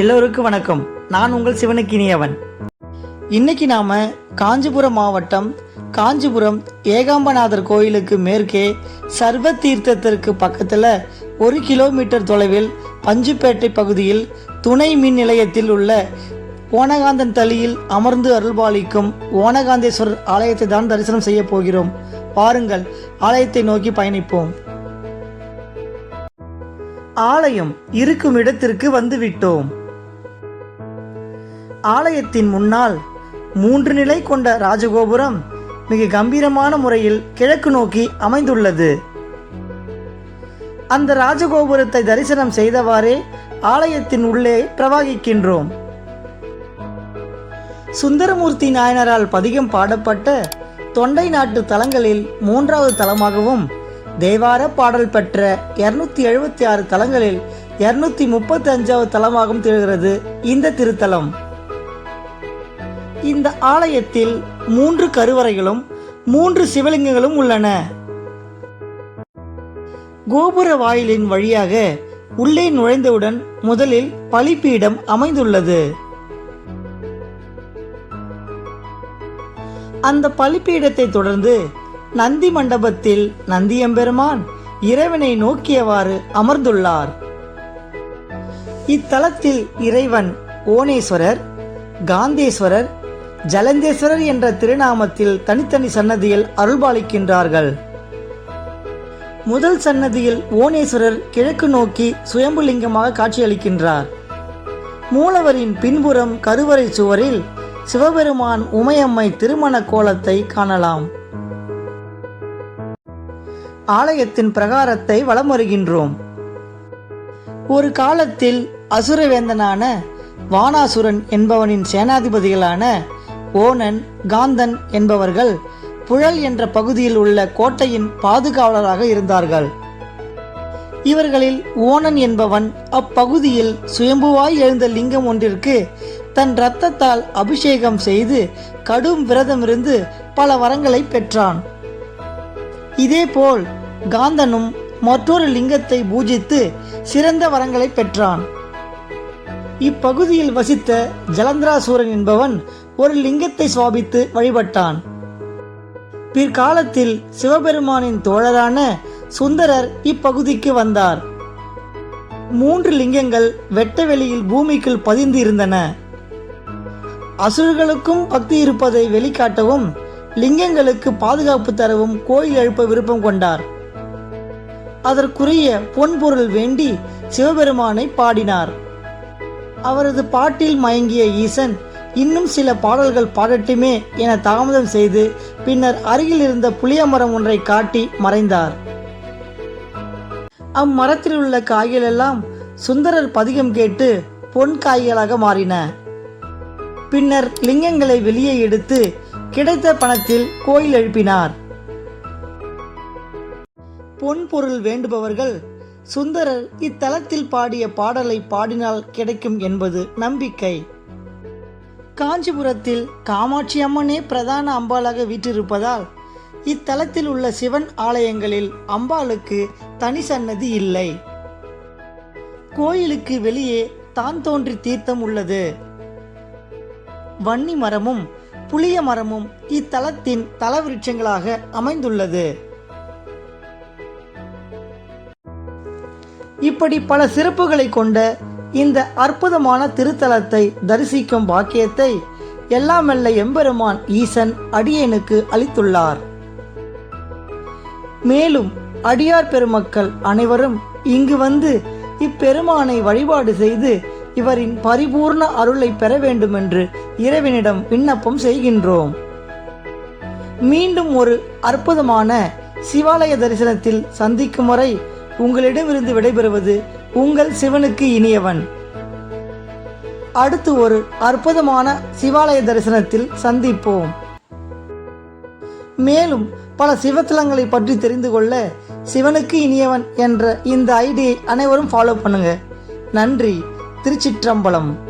எல்லோருக்கும் வணக்கம். நான் உங்கள் சிவனுக்கினியவன் இன்னைக்கு நாம காஞ்சிபுரம் மாவட்டம் காஞ்சிபுரம் ஏகாம்பநாதர் கோயிலுக்கு மேற்கே சர்வ தீர்த்தத்திற்கு பக்கத்தில் ஒரு கிலோமீட்டர் தொலைவில் பஞ்சுப்பேட்டை பகுதியில் துணை மின் நிலையத்தில் உள்ள ஓனகாந்தன் தளியில் அமர்ந்து அருள்பாலிக்கும் ஓனகாந்தேஸ்வரர் ஆலயத்தை தான் தரிசனம் செய்ய போகிறோம். பாருங்கள் ஆலயத்தை நோக்கி பயணிப்போம். ஆலயம் இருக்கும் இடத்திற்கு வந்துவிட்டோம். ஆலயத்தின் முன்னால் மூன்று நிலை கொண்ட ராஜகோபுரம் மிக கம்பீரமான முறையில் கிழக்கு நோக்கி அமைந்துள்ளது. அந்த ராஜகோபுரத்தை தரிசனம் செய்தவாறே ஆலயத்தின் உள்ளே பிரவாகிக்கின்றோம். சுந்தரமூர்த்தி நாயனரால் பதிகம் பாடப்பட்ட தொண்டை நாட்டு தலங்களில் மூன்றாவது தலமாகவும் தேவார பாடல் பெற்ற இருநூத்தி எழுபத்தி ஆறு தலங்களில் இருநூத்தி முப்பத்தி அஞ்சாவது தலமாகவும் திகழ்கிறது இந்த திருத்தலம். இந்த ஆலயத்தில் மூன்று கருவறைகளும் மூன்று சிவலிங்கங்களும் உள்ளன. கோபுர வாயிலின் வழியாக உள்ளே நுழைந்தவுடன் முதலில் பலிப்பீடம் அமைந்துள்ளது. அந்த பலிப்பீடத்தை தொடர்ந்து நந்தி மண்டபத்தில் நந்தியம்பெருமான் இறைவனை நோக்கியவாறு அமர்ந்துள்ளார். இத்தலத்தில் இறைவன் ஓனேஸ்வரர் காந்தேஸ்வரர் ஜலந்தேஸ்வரர் என்ற திருநாமத்தில் தனித்தனி சன்னதியில் அருள்பாலிக்கின்றார்கள். முதல் சன்னதியில் ஓனேஸ்வரர் கிழக்கு நோக்கி சுயம்புலிங்கமாக காட்சியளிக்கின்றார். மூலவரின் பின்புறம் கருவறை சுவரில் சிவபெருமான் உமையம்மை திருமண கோலத்தை காணலாம். ஆலயத்தின் பிரகாரத்தை வலம் வருகின்றோம் ஒரு காலத்தில் அசுரவேந்தனான வானாசுரன் என்பவனின் சேனாதிபதிகளான ஓனன் காந்தன் என்பவர்கள் புழல் என்ற பகுதியில் உள்ள கோட்டையின் பாதுகாவலராக இருந்தார்கள். இவர்களில் ஓனன் என்பவன் அப்பகுதியில் சுயம்புவாய் எழுந்த லிங்கம் ஒன்றிற்கு தன் இரத்தத்தால் அபிஷேகம் செய்து கடும் விரதமிருந்து பல வரங்களை பெற்றான். இதேபோல் காந்தனும் மற்றொரு லிங்கத்தை பூஜித்து சிறந்த வரங்களை பெற்றான். இப்பகுதியில் வசித்த ஜலந்திராசூரன் என்பவன் ஒரு லிங்கத்தை சுவாபித்து வழிபட்டான். பிற்காலத்தில் சிவபெருமானின் தோழரான சுந்தரர் இப்பகுதிக்கு வந்தார். மூன்று லிங்கங்கள் வெட்ட வெளியில் பூமிக்குள் பதிந்து இருந்தன அசுரர்களுக்கும் பக்தி இருப்பதை வெளிக்காட்டவும் லிங்கங்களுக்கு பாதுகாப்பு தரவும் கோயில் எழுப்ப விருப்பம் கொண்டார். அதற்குரிய பொன்பொருள் வேண்டி சிவபெருமானை பாடினார். அவரது பாட்டில் மயங்கிய ஈசன் இன்னும் சில பாடல்கள் பாடட்டுமே என தாமதம் செய்து பின்னர் அருகில் இருந்த புளிய மரம் ஒன்றை காட்டி மறைந்தார். அம்மரத்தில் உள்ள காய்கள் எல்லாம் சுந்தரர் பதிகம் கேட்டு பொன் காய்களாக மாறின. பின்னர் லிங்கங்களை வெளியே எடுத்து கிடைத்த பணத்தில் கோயில் எழுப்பினார். பொன் பொருள் வேண்டுபவர்கள் சுந்தரர் இத்தலத்தில் பாடிய பாடலை பாடினால் கிடைக்கும் என்பது நம்பிக்கை. காஞ்சிபுரத்தில் காமாட்சி அம்மனே பிரதான அம்பாளாக வீற்றிருப்பதால் இத்தலத்தில் உள்ள சிவன் ஆலயங்களில் அம்பாளுக்கு தனி சன்னதி இல்லை. கோயிலுக்கு வெளியே தான் தோன்றி தீர்த்தம் உள்ளது. வன்னி மரமும் புளிய மரமும் இத்தலத்தின் தலவிருட்சங்களாக அமைந்துள்ளது. இப்படி பல சிறப்புகளை கொண்ட இந்த அற்புதமான திருத்தலத்தை தரிசிக்கும் பாக்கியத்தை எல்லாமல்ல எம்பெருமான் ஈசன் அடியேனுக்கு அளித்துள்ளார். மேலும் அடியார் பெருமக்கள் அனைவரும் இங்கு வந்து இப்பெருமானை வழிபாடு செய்து இவரின் பரிபூர்ண அருளை பெற வேண்டுமென்று இறைவனிடம் விண்ணப்பம் செய்கின்றோம். மீண்டும் ஒரு அற்புதமான சிவாலய தரிசனத்தில் சந்திக்கும் வரை உங்களிடமிருந்து விடைபெறுவது உங்கள் சிவனுக்கு இனியவன். அடுத்து ஒரு அற்புதமான சிவாலய தரிசனத்தில் சந்திப்போம். மேலும் பல சிவத்தலங்களை பற்றி தெரிந்து கொள்ள சிவனுக்கு இனியவன் என்ற இந்த ஐடியை அனைவரும் ஃபாலோ பண்ணுங்க. நன்றி. திருச்சிற்றம்பலம்.